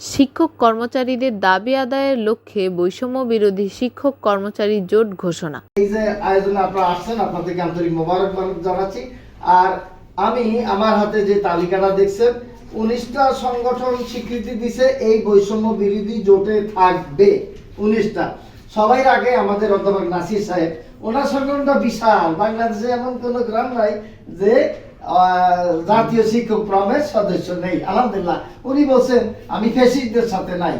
শিক্ষক কর্মচারীদের দাবি আদায়ের লক্ষ্যে বৈষম্য বিরোধী শিক্ষক কর্মচারী জোট ঘোষণা। এই যে আয়োজনে আপনারা আসছেন, আপনাদেরকে আন্তরিক মোবারকবাদ জানাচ্ছি। আর আমি আমার হাতে যে তালিকাটা দেখছেন, উনিশটা সংগঠন স্বীকৃতি দিছে, এই বৈষম্য বিরোধী জোটে থাকবে উনিশটা। সবাই আগে আমাদের অধ্যাপক নাসির সাহেব, ওনার সংগঠনটা বিশাল, বাংলাদেশে এমন কোনো গ্রাম নাই যে জাতীয় শিক্ষক প্রমের সদস্য নেই, আলহামদুলিল্লাহ। উনি বলছেন, আমি ফেসিকদের সাথে নাই।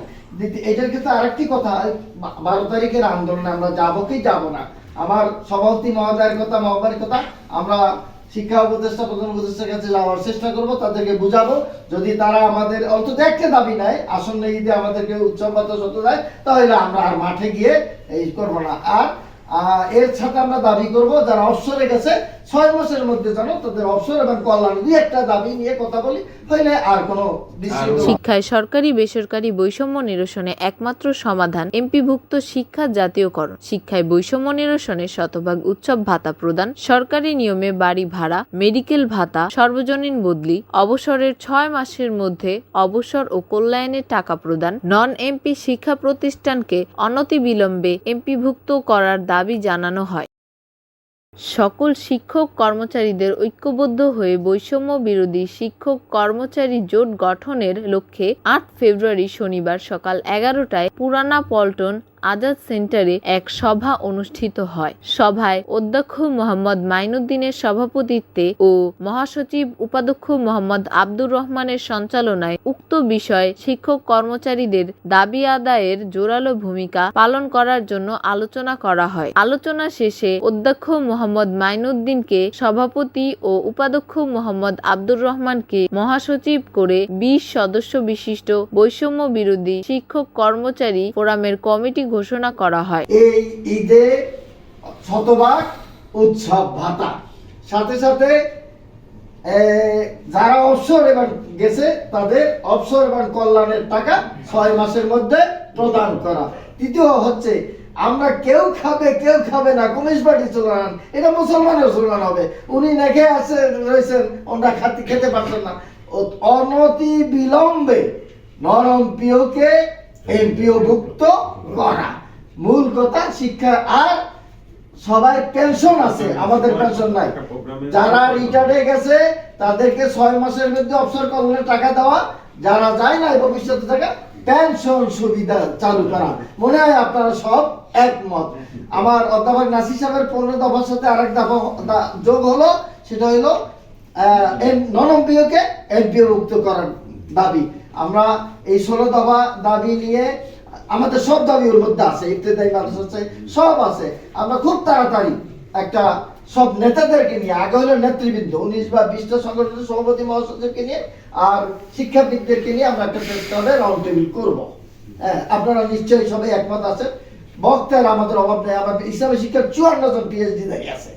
এটার ক্ষেত্রে আরেকটি কথা, বারো তারিখের আন্দোলনে আমরা যাব কি যাব না? আমার সভাপতি মহোদয়ের কথা মহোদয়ের কথা, আমরা শিক্ষা উপদেষ্টা, প্রধান উপদেষ্টার কাছে যাওয়ার চেষ্টা করব, তাদেরকে বুঝাবো। যদি তারা আমাদের অন্তত একটা দাবি নেয়, আসন্ন ঈদে আমাদেরকে উৎসব বাতাস হতে দেয়, তাহলে আমরা আর মাঠে গিয়ে এই করব না। আর এর সাথে আমরা দাবি করব, যারা অবসরে গেছে ছয় মাসের মধ্যে যেন তাদের অবসর এবং কল্যাণ দুই একটা দাবি নিয়ে কথা বলি হইলে আর কোনো শিক্ষায় সরকারি বেসরকারি বৈষম্য নিরসনে একমাত্র সমাধান এমপিভুক্ত শিক্ষা জাতীয়করণ। শিক্ষায় বৈষম্য নিরসনে শতভাগ উৎসব ভাতা প্রদান সরকারি নিয়মে বাড়ি ভাড়া মেডিকেল ভাতা সর্বজনীন বদলি অবসরের ছয় মাসের মধ্যে অবসর ও কল্যাণের টাকা প্রদান নন এমপি শিক্ষা প্রতিষ্ঠানকে অনতিবিলম্বে এমপিভুক্ত করার দাবি জানানো হয়। সকল শিক্ষক কর্মচারীদের ঐক্যবদ্ধ হয়ে বৈষম্য বিরোধী শিক্ষক কর্মচারী জোট গঠনের লক্ষ্যে আট ফেব্রুয়ারি শনিবার সকাল এগারোটায় পুরানা পল্টন আজাদ সেন্টারে এক সভা অনুষ্ঠিত হয়। সভায় অধ্যক্ষ মোহাম্মদ মাইনুদ্দিনের সভাপতিত্বে ও মহাসচিব উপাধ্যক্ষ মোহাম্মদ আব্দুর রহমানের সঞ্চালনায় উক্ত বিষয়ে শিক্ষক কর্মচারীদের দাবি আদায়ের জোরালো ভূমিকা পালন করার জন্য আলোচনা করা হয়। আলোচনা শেষে অধ্যক্ষ মোহাম্মদ মাইনুদ্দিনকে সভাপতি ও উপাধ্যক্ষ মোহাম্মদ আব্দুর রহমানকে মহাসচিব করে বিশ সদস্য বিশিষ্ট বৈষম্য বিরোধী শিক্ষক কর্মচারী ফোরামের কমিটি ঘোষণা করা হয়। এই ঈদে শতভাগ উৎসব, ভাতা। সাথে সাথে যারা অবসর এবার গেছে, তাদের অবসর এবং কল্যাণের টাকা ছয় মাসের মধ্যে প্রদান করা তৃতীয় হচ্ছে, আমরা কেউ খাবে কেউ খাবে না কমিউনিস্ট পার্টি চলান, এটা মুসলমানের চলান হবে। উনি নেখে আছে, রয়েছেন ওনারা খাতে, খেতে পারছেন না। অনতি বিলম্বে নরম পিওকে এমপিও ভুক্ত করা। মূল কথা শিক্ষা, আর সবাই পেনশন আছে, আমাদের পেনশন নাই। যারা রিটায়ার্ডে গেছে, তাদেরকে ছয় মাসের মধ্যে অবসর করলে টাকা দেওয়া। যারা যায় না ভবিষ্যতে টাকা পেনশন সুবিধা চালু করা। মনে হয় আপনারা সব একমত। আমার অধ্যাপক নাসির সাহেবের পনেরো দফার সাথে আরেক দফা যোগ হলো, সেটা হলো নন এমপিওকে এমপিও মুক্ত করার দাবি। আমরা এই ষোলো দফা দাবি নিয়ে, আমাদের সব দাবি ওর মধ্যে আছে ইফতেদায়ী মানুষ চাই সব আছে। আমরা খুব তাড়াতাড়ি একটা সব নেতাদেরকে নিয়ে, আগে হলো নেতৃবৃন্দ, উনিশ বা বিশটা সংগঠনের সভাপতি, মহাসচিবকে নিয়ে, আর শিক্ষাবিদদেরকে নিয়ে আমরা একটা হবে রাউন্ড টেবিল করব। হ্যাঁ আপনারা নিশ্চয়ই সবাই একমত আছেন। বক্তার আমাদের অভাব নেই, আমার ইসলামী শিক্ষার চুয়ান্ন জন পিএইচডি দাঁড়িয়ে আছে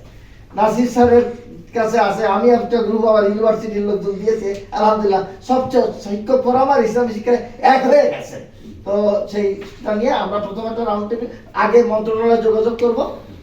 নাসির স্যারের কাছে আছে, আমি একটা গ্রুপ আমার ইউনিভার্সিটির লোকজন দিয়েছে, আলহামদুলিল্লাহ। সবচেয়ে শিক্ষক ফোরাম আর ইসলামী শিক্ষায় এক হয়ে গেছে। তো সেইটা নিয়ে আমরা প্রথম একটা রাউন্ড টেবিল আগে মন্ত্রণালয়ে যোগাযোগ করব।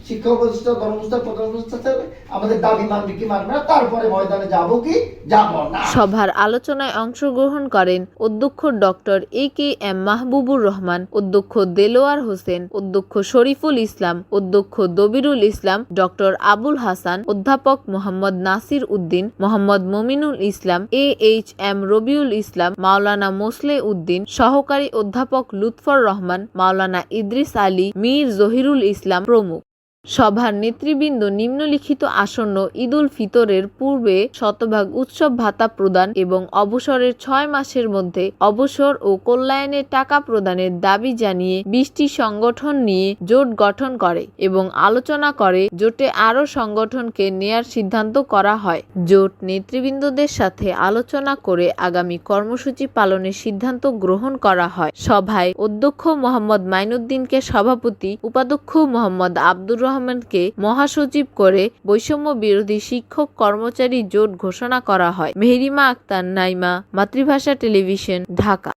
শিক্ষা উপদেষ্টা ধর্মস্থা প্রধান সাথে আমাদের দাবি মানবে কি মানবে না, তারপরে ময়দানে যাব কি, যাব না। সভার আলোচনায় অংশগ্রহণ করেন অধ্যক্ষ doctor A K M Mahbubur Rahman, অধ্যক্ষ দেলোয়ার হোসেন, অধ্যক্ষ শরীফুল ইসলাম, অধ্যক্ষ দবিরুল ইসলাম, ডক্টর আবুল হাসান, অধ্যাপক Mohammad Nasir Uddin, Mohammad Mominul Islam, A H M Rabiul Islam, মাওলানা মোসলে উদ্দিন, সহকারী অধ্যাপক লুৎফর রহমান, মাওলানা ইদ্রিস আলী, মীর জহিরুল ইসলাম প্রমুখ। সভার নেতৃবৃন্দ নিম্নলিখিত আসন্ন ঈদুল ফিতরের পূর্বে শতভাগ উৎসব ভাতা প্রদান এবং অবসরের ছয় মাসের মধ্যে অবসর ও কল্যাণের টাকা প্রদানের দাবি জানিয়ে বিশটি সংগঠন নিয়ে জোট গঠন করে এবং আলোচনা করে। জোটে আরও সংগঠনকে নেয়ার সিদ্ধান্ত করা হয়। জোট নেতৃবৃন্দদের সাথে আলোচনা করে আগামী কর্মসূচি পালনের সিদ্ধান্ত গ্রহণ করা হয়। সভায় অধ্যক্ষ মোহাম্মদ মাইনুদ্দিনকে সভাপতি, উপাধ্যক্ষ মোহাম্মদ আব্দুর রহমানকে মহাসচিব করে বৈষম্য বিরোধী শিক্ষক কর্মচারী জোট ঘোষণা করা হয়। মেহরিমা আক্তার, নাইমা, মাতৃভাষা টেলিভিশন, ঢাকা।